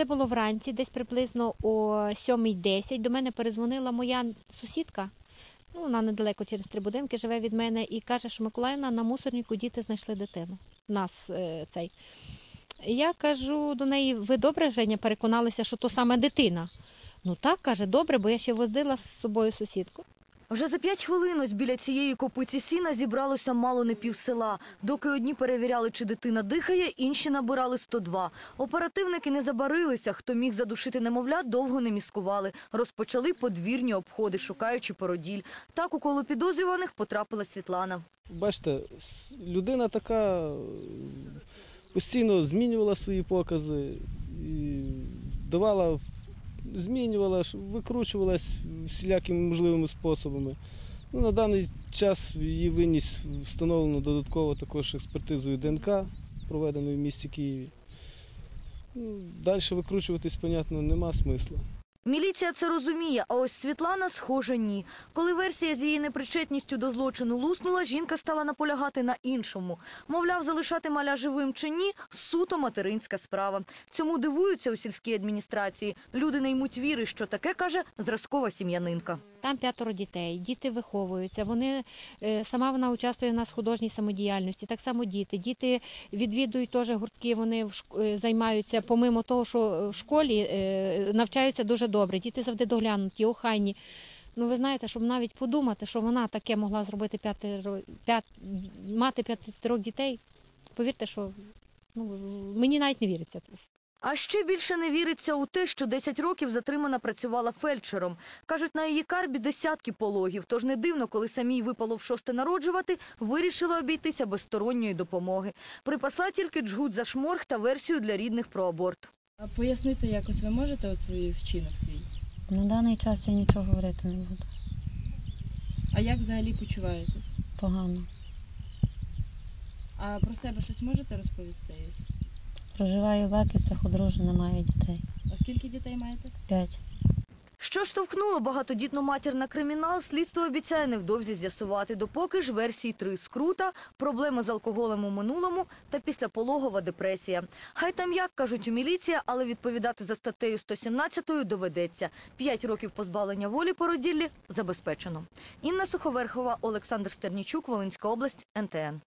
Це було вранці, десь приблизно о 7.10. До мене перезвонила моя сусідка. Ну, вона недалеко через три будинки живе від мене і каже, що Миколаївна на мусорнику діти знайшли дитину. Нас е, цей. Я кажу до неї: ви добре, Женя, переконалися, що то саме дитина. Ну так, каже, добре, бо я ще возила з собою сусідку. Вже за п'ять хвилин ось біля цієї копиці сіна зібралося мало не пів села. Доки одні перевіряли, чи дитина дихає, інші набирали 102. Оперативники не забарилися. Хто міг задушити немовля, довго не міскували. Розпочали подвірні обходи, шукаючи породіль. Так у коло підозрюваних потрапила Світлана. Бачите, людина така постійно змінювала свої покази, і давала, змінювала, викручувалася всілякими можливими способами. Ну, на даний час її виніс встановлено додатково також експертизою ДНК, проведеною в місті Києві. Ну, далі викручуватись, понятно, нема смисла. Міліція це розуміє, а ось Світлана, схоже, ні. Коли версія з її непричетністю до злочину луснула, жінка стала наполягати на іншому. Мовляв, залишати маля живим чи ні – суто материнська справа. Цьому дивуються у сільській адміністрації. Люди не ймуть віри, що таке, каже, зразкова сім'янинка. Там п'ятеро дітей, діти виховуються. Вони е, сама вона участвує в нас в художній самодіяльності. Так само діти. Діти відвідують теж гуртки. Вони е, займаються, помимо того, що в школі е, навчаються дуже добре. Діти завжди доглянуті, охайні. Ну ви знаєте, щоб навіть подумати, що вона таке могла зробити п'ятеро, п'ят, мати п'ятеро дітей. Повірте, що ну мені навіть не віриться. А ще більше не віриться у те, що 10 років затримана працювала фельдшером. Кажуть, на її карбі десятки пологів, тож не дивно, коли самій випало в шосте народжувати, вирішила обійтися без сторонньої допомоги. Припасла тільки джгут за шморг та версію для рідних про аборт. А пояснити якось ви можете от свій вчинок свій? На даний час я нічого говорити не буду. А як взагалі почуваєтесь? Погано. А про себе щось можете розповісти? Проживаю в Баківцях, одружена, маю дітей. А скільки дітей маєте? П'ять. Що штовхнуло багатодітну матір на кримінал, слідство обіцяє невдовзі з'ясувати. Допоки ж версії три – скрута, проблеми з алкоголем у минулому та післяпологова депресія. Хай там як, кажуть у міліції, але відповідати за статтею 117 доведеться. П'ять років позбавлення волі породіллі забезпечено. Інна Суховерхова, Олександр Стернічук, Волинська область, НТН.